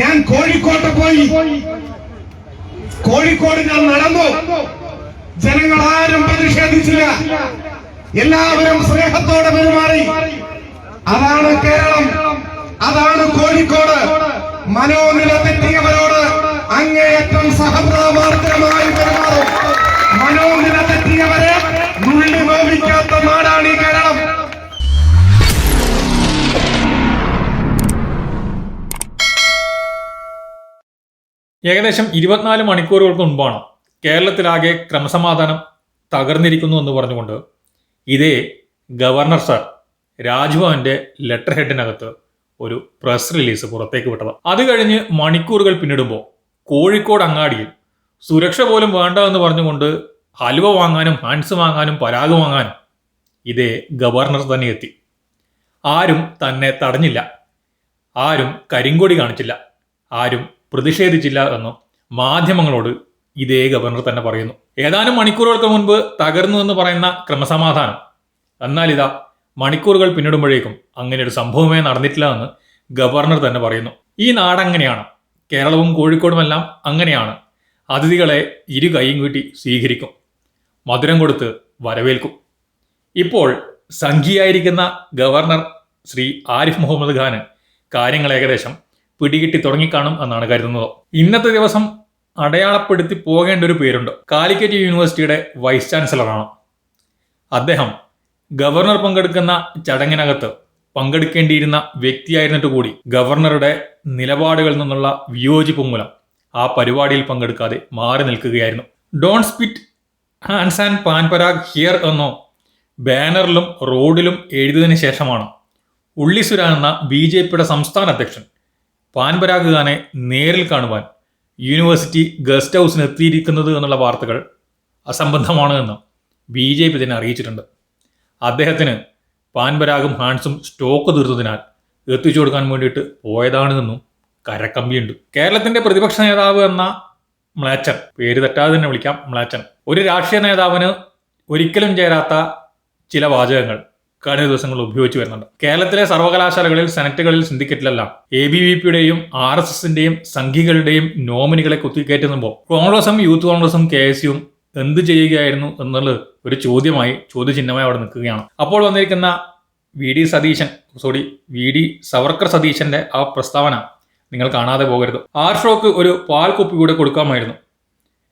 ഞാൻ കോഴിക്കോട്ട് പോയി. കോഴിക്കോട് ഞാൻ നടന്നു. ജനങ്ങൾ ആരും പ്രതിഷേധിച്ചില്ല. എല്ലാവരും സ്നേഹത്തോടെ പെരുമാറി. അതാണ് കേരളം. അതാണ് കോഴിക്കോട്. മനോനില തെറ്റിയവരോട് അങ്ങേയറ്റം സഹപ്രവർത്തനമായി ഏകദേശം ഇരുപത്തിനാല് മണിക്കൂറുകൾക്ക് മുൻപാണ് കേരളത്തിലാകെ ക്രമസമാധാനം തകർന്നിരിക്കുന്നു എന്ന് പറഞ്ഞുകൊണ്ട് ഇതേ ഗവർണർ സർ രാജ്ഭവന്റെ ലെറ്റർ ഹെഡിനകത്ത് ഒരു പ്രസ് റിലീസ് പുറത്തേക്ക് വിട്ടത്. അത് കഴിഞ്ഞ് മണിക്കൂറുകൾ പിന്നിടുമ്പോൾ കോഴിക്കോട് അങ്ങാടിയിൽ സുരക്ഷ പോലും വേണ്ട എന്ന് പറഞ്ഞുകൊണ്ട് ഹലുവ വാങ്ങാനും ഹാൻസ് വാങ്ങാനും പരാഗ് വാങ്ങാനും ഇതേ ഗവർണർ തന്നെ എത്തി. ആരും തന്നെ തടഞ്ഞില്ല. ആരും കരിങ്കൊടി കാണിച്ചില്ല. ആരും പ്രതിഷേധിച്ചില്ല എന്നും മാധ്യമങ്ങളോട് ഇതേ ഗവർണർ തന്നെ പറയുന്നു. ഏതാനും മണിക്കൂറുകൾക്ക് മുൻപ് തകർന്നു എന്ന് പറയുന്ന ക്രമസമാധാനം. എന്നാൽ ഇതാ മണിക്കൂറുകൾ പിന്നിടുമ്പോഴേക്കും അങ്ങനെ ഒരു സംഭവമേ നടന്നിട്ടില്ല എന്ന് ഗവർണർ തന്നെ പറയുന്നു. ഈ നാടങ്ങനെയാണ് കേരളവും കോഴിക്കോടുമെല്ലാം അങ്ങനെയാണ്. അതിഥികളെ ഇരു കൈയും കൂട്ടി സ്വീകരിക്കും. മധുരം കൊടുത്ത് വരവേൽക്കും. ഇപ്പോൾ സംഘിയായിരിക്കുന്ന ഗവർണർ ശ്രീ ആരിഫ് മുഹമ്മദ് ഖാന് കാര്യങ്ങൾ ഏകദേശം പിടികിട്ടി തുടങ്ങിക്കാണും എന്നാണ് കരുതുന്നത്. ഇന്നത്തെ ദിവസം അടയാളപ്പെടുത്തി പോകേണ്ട ഒരു പേരുണ്ട്. കാലിക്കറ്റ് യൂണിവേഴ്സിറ്റിയുടെ വൈസ് ചാൻസലറാണ്. അദ്ദേഹം ഗവർണർ പങ്കെടുക്കുന്ന ചടങ്ങിനകത്ത് പങ്കെടുക്കേണ്ടിയിരുന്ന വ്യക്തിയായിരുന്നിട്ട് കൂടി ഗവർണറുടെ നിലപാടുകളിൽ നിന്നുള്ള വിയോജിപ്പ് മൂലം ആ പരിപാടിയിൽ പങ്കെടുക്കാതെ മാറി നിൽക്കുകയായിരുന്നു. Don't spit Hans and Pan Parag here എന്നോ ബാനറിലും റോഡിലും എഴുതിയതിനു ശേഷമാണ് ഉള്ളിസുര എന്ന ബി ജെ പിയുടെ സംസ്ഥാന അധ്യക്ഷൻ പാൻപരാഗ് ഖാനെ നേരിൽ കാണുവാൻ യൂണിവേഴ്സിറ്റി ഗസ്റ്റ് ഹൗസിന് എത്തിയിരിക്കുന്നത് എന്നുള്ള വാർത്തകൾ അസംബന്ധമാണ് എന്ന് ബി ജെ പി തന്നെ അറിയിച്ചിട്ടുണ്ട്. അദ്ദേഹത്തിന് പാൻപരാഗും ഹാൻസും സ്റ്റോക്ക് തീർത്തതിനാൽ എത്തിച്ചു കൊടുക്കാൻ വേണ്ടിയിട്ട് പോയതാണെന്നും കരക്കമ്പിയുണ്ട്. കേരളത്തിന്റെ പ്രതിപക്ഷ നേതാവ് എന്ന മ്ലാച്ചൻ പേര് തെറ്റാതെ തന്നെ വിളിക്കാം മ്ലാച്ചൻ. ഒരു രാഷ്ട്രീയ നേതാവിന് ഒരിക്കലും ചേരാത്ത ചില വാചകങ്ങൾ. കഴിഞ്ഞ ദിവസങ്ങളിൽ ഉപയോഗിച്ച് വരുന്നുണ്ട്. കേരളത്തിലെ സർവകലാശാലകളിൽ സെനറ്റുകളിൽ സിൻഡിക്കേറ്റിലെല്ലാം എ ബി വി പിയുടെയും ആർ എസ് എസിന്റെയും സംഘികളുടെയും നോമിനികളെ കുത്തിക്കയറ്റുമ്പോൾ കോൺഗ്രസും യൂത്ത് കോൺഗ്രസും കെ എസ് യുവും എന്ത് ചെയ്യുകയായിരുന്നു എന്നുള്ളത് ഒരു ചോദ്യമായി ചോദ്യചിഹ്നമായി അവിടെ നിൽക്കുകയാണ്. അപ്പോൾ വന്നിരിക്കുന്ന V D Satheesan sorry V D Savarkar സതീശന്റെ ആ പ്രസ്താവന നിങ്ങൾ കാണാതെ പോകരുത്. ആർ ഷോക്ക് ഒരു പാൽ കുപ്പി കൂടെ കൊടുക്കാമായിരുന്നു.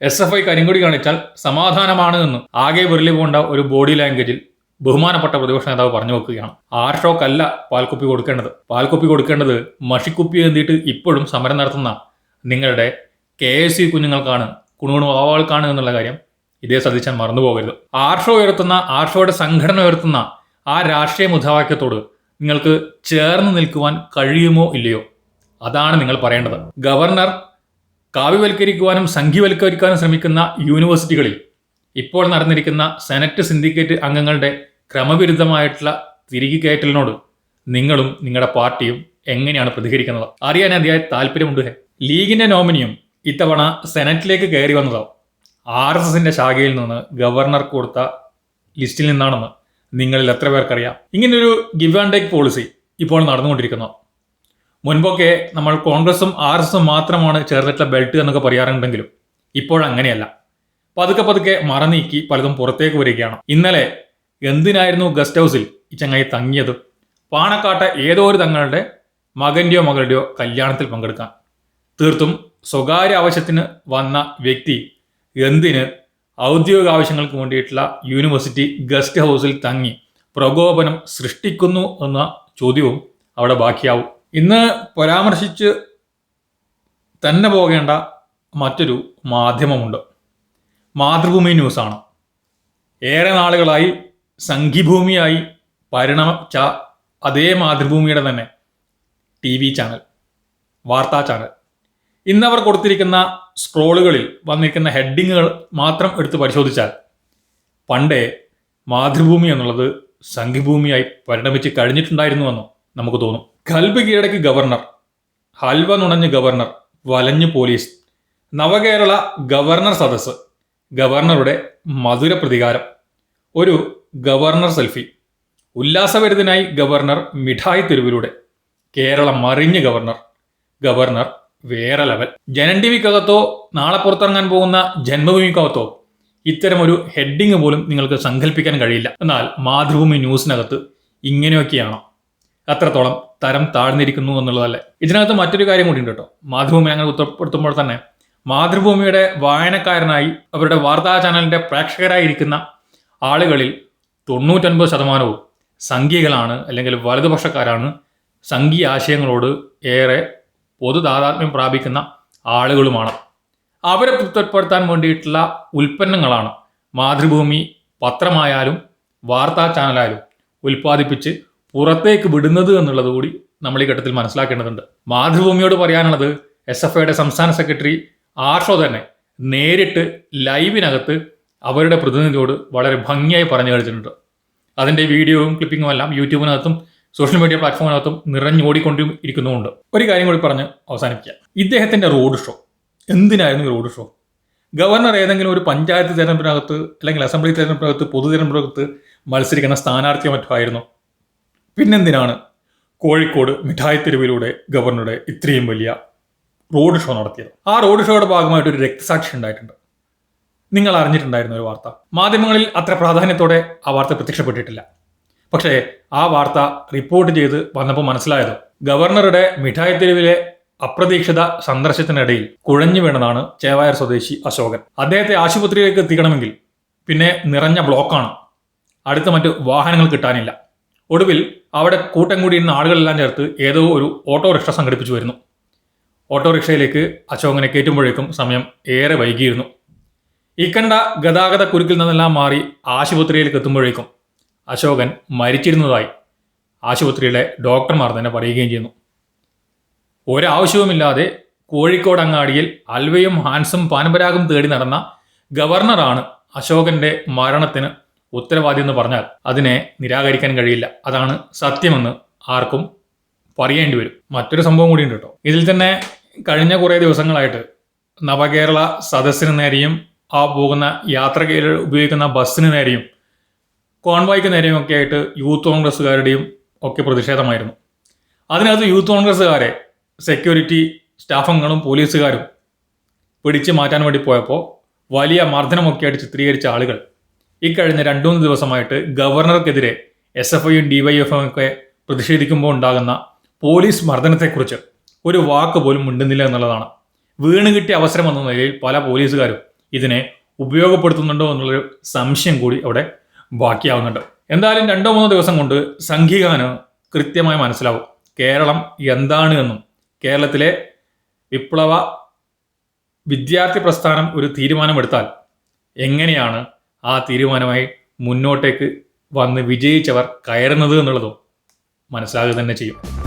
എസ് എഫ് ഐ കരിങ്കൊടി കാണിച്ചാൽ സമാധാനമാണ് എന്ന് ആകെ വിരലി പോണ്ട ഒരു ബോഡി ലാംഗ്വേജിൽ ബഹുമാനപ്പെട്ട പ്രതിപക്ഷ നേതാവ് പറഞ്ഞു വെക്കുകയാണ്. ആർ ഷോക്ക് അല്ല പാൽക്കുപ്പി കൊടുക്കേണ്ടത്. പാൽക്കുപ്പി കൊടുക്കേണ്ടത് മഷിക്കുപ്പി എന്തിയിട്ട് ഇപ്പോഴും സമരം നടത്തുന്ന നിങ്ങളുടെ കെ എസ് സി കുഞ്ഞുങ്ങൾക്കാണ് കുണുകുണു വാവാൾക്കാണ് എന്നുള്ള കാര്യം ഇതേ ശ്രദ്ധിച്ചാൽ മറന്നു പോകരുത്. ആർഷോ ഉയർത്തുന്ന ആർഷോയുടെ സംഘടന ഉയർത്തുന്ന ആ രാഷ്ട്രീയ മുദ്രാവാക്യത്തോട് നിങ്ങൾക്ക് ചേർന്ന് നിൽക്കുവാൻ കഴിയുമോ ഇല്ലയോ? അതാണ് നിങ്ങൾ പറയേണ്ടത്. ഗവർണർ കാവ്യവൽക്കരിക്കുവാനും സംഘിവൽക്കരിക്കാനും ശ്രമിക്കുന്ന യൂണിവേഴ്സിറ്റികളിൽ ഇപ്പോൾ നടന്നിരിക്കുന്ന സെനറ്റ് സിൻഡിക്കേറ്റ് അംഗങ്ങളുടെ ക്രമവിരുദ്ധമായിട്ടുള്ള തിരികെ കയറ്റലിനോട് നിങ്ങളും നിങ്ങളുടെ പാർട്ടിയും എങ്ങനെയാണ് പ്രതികരിക്കുന്നത്? അറിയാൻ അതിയായ താല്പര്യമുണ്ട് ലീഗിന്റെ നോമിനിയും ഇത്തവണ സെനറ്റിലേക്ക് കയറി വന്നതോ ആർ എസ് എസിന്റെ ശാഖയിൽ നിന്ന് ഗവർണർ കൊടുത്ത ലിസ്റ്റിൽ നിന്നാണെന്ന് നിങ്ങളിൽ എത്ര പേർക്കറിയാം? ഇങ്ങനൊരു ഗിവ് ആൻഡ് ടേക്ക് പോളിസി ഇപ്പോൾ നടന്നുകൊണ്ടിരിക്കുന്നു. മുൻപൊക്കെ നമ്മൾ കോൺഗ്രസും ആർ എസ് മാത്രമാണ് ചേർന്നിട്ടുള്ള ബെൽറ്റ് എന്നൊക്കെ പറയാറുണ്ടെങ്കിലും ഇപ്പോഴങ്ങനെയല്ല പതുക്കെ പതുക്കെ മറനീക്കി പലതും പുറത്തേക്ക് വരികയാണ്. ഇന്നലെ എന്തിനായിരുന്നു ഗസ്റ്റ് ഹൗസിൽ ഈ ചങ്ങായി തങ്ങിയത്? പാണക്കാട്ടെ ഏതോ ഒരു തങ്ങളുടെ മകന്റെയോ മകളുടെയോ കല്യാണത്തിൽ പങ്കെടുക്കാൻ. തീർത്തും സ്വകാര്യ ആവശ്യത്തിന് വന്ന വ്യക്തി എന്തിന് ഔദ്യോഗിക ആവശ്യങ്ങൾക്ക് വേണ്ടിയിട്ടുള്ള യൂണിവേഴ്സിറ്റി ഗസ്റ്റ് ഹൗസിൽ തങ്ങി പ്രകോപനം സൃഷ്ടിക്കുന്നു എന്ന ചോദ്യവും അവിടെ ബാക്കിയാവും. ഇന്ന് പരാമർശിച്ച് തന്നെ പോകേണ്ട മറ്റൊരു മാധ്യമമുണ്ട്. മാതൃഭൂമി ന്യൂസാണ്. ഏറെ നാളുകളായി സംഘിഭൂമിയായി പരിണമിച്ച അതേ മാതൃഭൂമിയുടെ തന്നെ ടി വി ചാനൽ വാർത്താ ചാനൽ. ഇന്നവർ കൊടുത്തിരിക്കുന്ന സ്ക്രോളുകളിൽ വന്നിരിക്കുന്ന ഹെഡിങ്ങുകൾ മാത്രം എടുത്ത് പരിശോധിച്ചാൽ പണ്ടേ മാതൃഭൂമി എന്നുള്ളത് സംഘിഭൂമിയായി പരിണമിച്ച് കഴിഞ്ഞിട്ടുണ്ടായിരുന്നുവെന്നോ നമുക്ക് തോന്നും. കൽബ് കീഴടക്കി ഗവർണർ ഹൽവ നുണഞ്ഞ് ഗവർണർ വലഞ്ഞു പോലീസ് നവകേരള ഗവർണർ സദസ്സ് ഗവർണറുടെ മധുര പ്രതികാരം ഒരു ഗവർണർ സെൽഫി. ഉല്ലാസഭരിതനായി ഗവർണർ മിഠായി തെരുവിലൂടെ. കേരളം മറിഞ്ഞ് ഗവർണർ. ഗവർണർ വേറെ ലെവൽ. ജനൻ ടി വിക്കകത്തോ നാളെ പുറത്തിറങ്ങാൻ പോകുന്ന ജന്മഭൂമിക്കകത്തോ ഇത്തരമൊരു ഹെഡിങ് പോലും നിങ്ങൾക്ക് സങ്കല്പിക്കാൻ കഴിയില്ല. എന്നാൽ മാതൃഭൂമി ന്യൂസിനകത്ത് ഇങ്ങനെയൊക്കെയാണോ. അത്രത്തോളം തരം താഴ്ന്നിരിക്കുന്നു എന്നുള്ളതല്ലേ. ഇതിനകത്ത് മറ്റൊരു കാര്യം കൂടി ഉണ്ട് കേട്ടോ. മാതൃഭൂമി ഞങ്ങൾ ഉത്തരപ്പെടുത്തുമ്പോൾ തന്നെ മാതൃഭൂമിയുടെ വായനക്കാരനായി അവരുടെ വാർത്താ ചാനലിന്റെ പ്രേക്ഷകരായിരിക്കുന്ന ആളുകളിൽ തൊണ്ണൂറ്റൊൻപത് ശതമാനവും സംഘികളാണ് അല്ലെങ്കിൽ വലതുപക്ഷക്കാരാണ് സംഘീയ ആശയങ്ങളോട് ഏറെ പൊതുദാതാത്മ്യം പ്രാപിക്കുന്ന ആളുകളുമാണ്. അവരെ തൃപ്തിപ്പെടുത്താൻ വേണ്ടിയിട്ടുള്ള ഉൽപ്പന്നങ്ങളാണ് മാതൃഭൂമി പത്രമായാലും വാർത്താ ചാനലായാലും ഉൽപ്പാദിപ്പിച്ച് പുറത്തേക്ക് വിടുന്നത് എന്നുള്ളത് കൂടി നമ്മൾ ഈ ഘട്ടത്തിൽ മനസ്സിലാക്കേണ്ടതുണ്ട്. മാതൃഭൂമിയോട് പറയാനുള്ളത് എസ് എഫ് ഐയുടെ സംസ്ഥാന സെക്രട്ടറി ആർഷോ തന്നെ നേരിട്ട് ലൈവിനകത്ത് അവരുടെ പ്രതിനിധിയോട് വളരെ ഭംഗിയായി പറഞ്ഞു കഴിച്ചിട്ടുണ്ട് അതിന്റെ വീഡിയോയും ക്ലിപ്പിങ്ങും എല്ലാം യൂട്യൂബിനകത്തും സോഷ്യൽ മീഡിയ പ്ലാറ്റ്ഫോമിനകത്തും നിറഞ്ഞോടിക്കൊണ്ടും ഇരിക്കുന്നുമുണ്ട് ഒരു കാര്യം കൂടി പറഞ്ഞ് അവസാനിപ്പിക്കാം. ഇദ്ദേഹത്തിന്റെ റോഡ് ഷോ എന്തിനായിരുന്നു ഈ റോഡ് ഷോ ഗവർണർ ഏതെങ്കിലും ഒരു പഞ്ചായത്ത് തെരഞ്ഞെടുപ്പിനകത്ത് അല്ലെങ്കിൽ അസംബ്ലി തെരഞ്ഞെടുപ്പിനകത്ത് പൊതു മത്സരിക്കുന്ന സ്ഥാനാർത്ഥിയോ മറ്റോ ആയിരുന്നു? പിന്നെന്തിനാണ് കോഴിക്കോട് മിഠായി തെരുവിലൂടെ ഗവർണറുടെ ഇത്രയും വലിയ റോഡ് ഷോ നടത്തിയത്? ആ റോഡ് ഷോയുടെ ഭാഗമായിട്ട് ഒരു രക്തസാക്ഷി ഉണ്ടായിട്ടുണ്ട്. നിങ്ങൾ അറിഞ്ഞിട്ടുണ്ടായിരുന്ന ഒരു വാർത്ത. മാധ്യമങ്ങളിൽ അത്ര പ്രാധാന്യത്തോടെ ആ വാർത്ത പ്രത്യക്ഷപ്പെട്ടിട്ടില്ല. പക്ഷേ ആ വാർത്ത റിപ്പോർട്ട് ചെയ്ത് വന്നപ്പോൾ മനസ്സിലായത് ഗവർണറുടെ മിഠായി തെരുവിലെ അപ്രതീക്ഷിത സന്ദർശനത്തിനിടയിൽ കുഴഞ്ഞു വീണതാണ് ചേവായർ സ്വദേശി അശോകൻ. അദ്ദേഹത്തെ ആശുപത്രിയിലേക്ക് എത്തിക്കണമെങ്കിൽ പിന്നെ നിറഞ്ഞ ബ്ലോക്കാണ്. അടുത്ത മറ്റു വാഹനങ്ങൾ കിട്ടാനില്ല. ഒടുവിൽ അവിടെ കൂട്ടം കൂടിയിരുന്ന ആളുകളെല്ലാം ചേർത്ത് ഏതോ ഒരു ഓട്ടോറിക്ഷ സംഘടിപ്പിച്ചു വരുന്നു. ഓട്ടോറിക്ഷയിലേക്ക് അശോകനെ കയറ്റുമ്പോഴേക്കും സമയം ഏറെ വൈകിയിരുന്നു. ഈ കണ്ട ഗതാഗത കുരുക്കിൽ നിന്നെല്ലാം മാറി ആശുപത്രിയിലേക്ക് എത്തുമ്പോഴേക്കും അശോകൻ മരിച്ചിരുന്നതായി ആശുപത്രിയിലെ ഡോക്ടർമാർ തന്നെ പറയുകയും ചെയ്യുന്നു. ഒരാവശ്യവുമില്ലാതെ കോഴിക്കോട് അങ്ങാടിയിൽ അൽവയും ഹാൻസും പാനപരാഗും തേടി നടന്ന ഗവർണറാണ് അശോകന്റെ മരണത്തിന് ഉത്തരവാദി എന്ന് പറഞ്ഞാൽ അതിനെ നിരാകരിക്കാൻ കഴിയില്ല. അതാണ് സത്യമെന്ന് ആർക്കും പറയേണ്ടി വരും. മറ്റൊരു സംഭവം കൂടി ഉണ്ട് കേട്ടോ. ഇതിൽ തന്നെ കഴിഞ്ഞ കുറേ ദിവസങ്ങളായിട്ട് നവകേരള സദസ്സിന് നേരെയും ആ പോകുന്ന യാത്രയിൽ ഉപയോഗിക്കുന്ന ബസ്സിന് നേരെയും കോൺവായ്ക്ക് നേരെയും ഒക്കെ ആയിട്ട് യൂത്ത് കോൺഗ്രസ്സുകാരുടെയും ഒക്കെ പ്രതിഷേധമായിരുന്നു. അതിനകത്ത് യൂത്ത് കോൺഗ്രസ്സുകാരെ സെക്യൂരിറ്റി സ്റ്റാഫംഗങ്ങളും പോലീസുകാരും പിടിച്ചു മാറ്റാൻ വേണ്ടി പോയപ്പോൾ വലിയ മർദ്ദനമൊക്കെ ആയിട്ട് ചിത്രീകരിച്ച ആളുകൾ. ഇക്കഴിഞ്ഞ രണ്ടു മൂന്ന് ദിവസമായിട്ട് ഗവർണർക്കെതിരെ എസ് എഫ് ഐയും ഡിവൈഎഫും ഒക്കെ പ്രതിഷേധിക്കുമ്പോൾ ഉണ്ടാകുന്ന പോലീസ് മർദ്ദനത്തെക്കുറിച്ച് ഒരു വാക്ക് പോലും മിണ്ടുന്നില്ല എന്നുള്ളതാണ്. വീണ് കിട്ടിയ അവസരം എന്ന നിലയിൽ പല പോലീസുകാരും ഇതിനെ ഉപയോഗപ്പെടുത്തുന്നുണ്ടോ എന്നുള്ളൊരു സംശയം കൂടി അവിടെ ബാക്കിയാവുന്നുണ്ട്. എന്തായാലും രണ്ടോ മൂന്നോ ദിവസം കൊണ്ട് സംഘികാന് കൃത്യമായി മനസ്സിലാവും. കേരളം എന്താണ് എന്നും. കേരളത്തിലെ വിപ്ലവ വിദ്യാർത്ഥി പ്രസ്ഥാനം ഒരു തീരുമാനമെടുത്താൽ എങ്ങനെയാണ് ആ തീരുമാനമായി മുന്നോട്ടേക്ക് വന്ന് വിജയിച്ചവർ കയറുന്നത് എന്നുള്ളതും മനസ്സിലാകുക തന്നെ ചെയ്യും.